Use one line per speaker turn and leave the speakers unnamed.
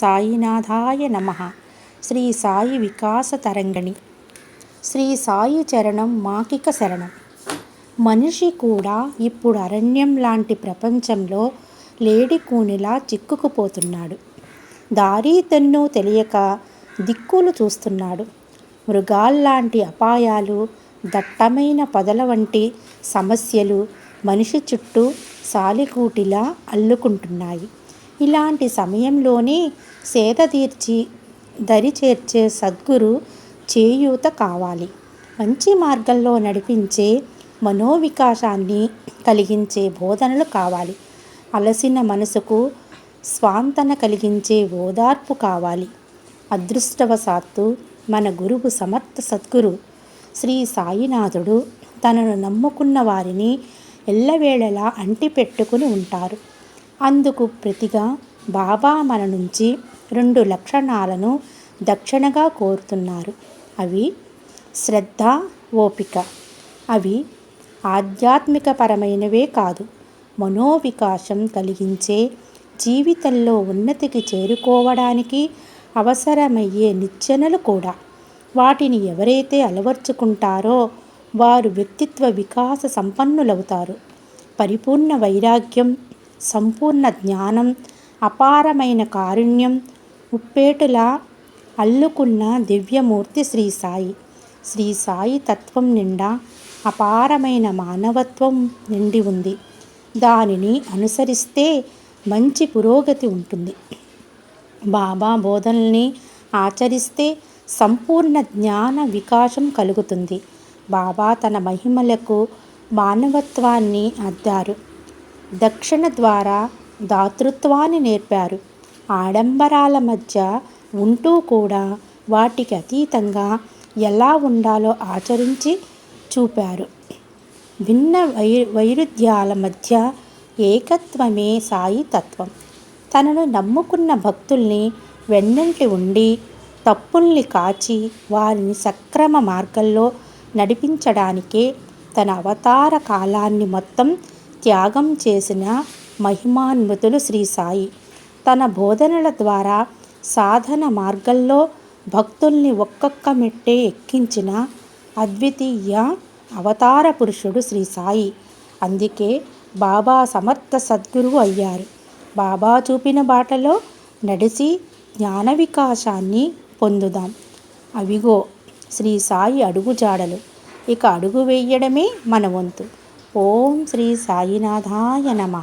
సాయినాథాయ నమ. శ్రీ సాయి వికాస తరంగణి. శ్రీ సాయి చరణం మాకిక శరణం. మనిషి కూడా ఇప్పుడు అరణ్యం లాంటి ప్రపంచంలో లేడి కూనిలా చిక్కుకుపోతున్నాడు. దారి తెన్ను తెలియక దిక్కులు చూస్తున్నాడు. మృగాల్లాంటి అపాయాలు దట్టమైన పొదల వంటి సమస్యలు మనిషి చుట్టూ సాలికూటిలా అల్లుకుంటున్నాయి. ఇలాంటి సమయంలోనే సేద తీర్చి దరి చేర్చే సద్గురు చేయూత కావాలి. మంచి మార్గంలో నడిపించే మనోవికాసాన్ని కలిగించే బోధనలు కావాలి. అలసిన మనసుకు స్వాంతన కలిగించే ఓదార్పు కావాలి. అదృష్టవశాత్తు మన గురువు సమర్థ సద్గురు శ్రీ సాయినాథుడు తనను నమ్ముకున్న వారిని ఎల్లవేళలా అంటిపెట్టుకుని ఉంటారు. అందుకు ప్రతిగా బాబా మన నుంచి రెండు లక్షణాలను దక్షిణగా కోరుతున్నారు. అవి శ్రద్ధ ఓపిక. అవి ఆధ్యాత్మికపరమైనవే కాదు మనోవికాసం కలిగించే జీవితంలో ఉన్నతికి చేరుకోవడానికి అవసరమయ్యే నిచ్చెనలు కూడా. వాటిని ఎవరైతే అలవర్చుకుంటారో వారు వ్యక్తిత్వ వికాస సంపన్నులవుతారు. పరిపూర్ణ వైరాగ్యం సంపూర్ణ జ్ఞానం అపారమైన కారుణ్యం ఉప్పేటులా అల్లుకున్న దివ్యమూర్తి శ్రీ సాయి. శ్రీ సాయి తత్వం నిండా అపారమైన మానవత్వం నిండి ఉంది. దానిని అనుసరిస్తే మంచి పురోగతి ఉంటుంది. బాబా బోధనల్ని ఆచరిస్తే సంపూర్ణ జ్ఞాన వికాసం కలుగుతుంది. బాబా తన మహిమలకు మానవత్వాన్ని అద్దారు. దక్షిణ ద్వారా దాతృత్వాన్ని నేర్పారు. ఆడంబరాల మధ్య ఉంటూ కూడా వాటికి అతీతంగా ఎలా ఉండాలో ఆచరించి చూపారు. భిన్న వై వైరుధ్యాల మధ్య ఏకత్వమే సాయి తత్వం. తనను నమ్ముకున్న భక్తుల్ని వెన్నంటి ఉండి తప్పుల్ని కాచి వారిని సక్రమ మార్గంలో నడిపించడానికే తన అవతార కాలాన్ని మొత్తం త్యాగం చేసిన మహిమాన్వితులు శ్రీ సాయి. తన బోధనల ద్వారా సాధన మార్గంలో భక్తుల్ని ఒక్కొక్క మెట్టే ఎక్కించిన అద్వితీయ అవతార పురుషుడు శ్రీ సాయి. అందుకే బాబా సమర్థ సద్గురువు అయ్యారు. బాబా చూపిన బాటలో నడిచి జ్ఞాన వికాసాన్ని పొందుదాం. అవిగో శ్రీ సాయి అడుగుజాడలు. ఇక అడుగు వేయడమే మన వంతు. ఓం శ్రీ సాయినాథాయ నమ.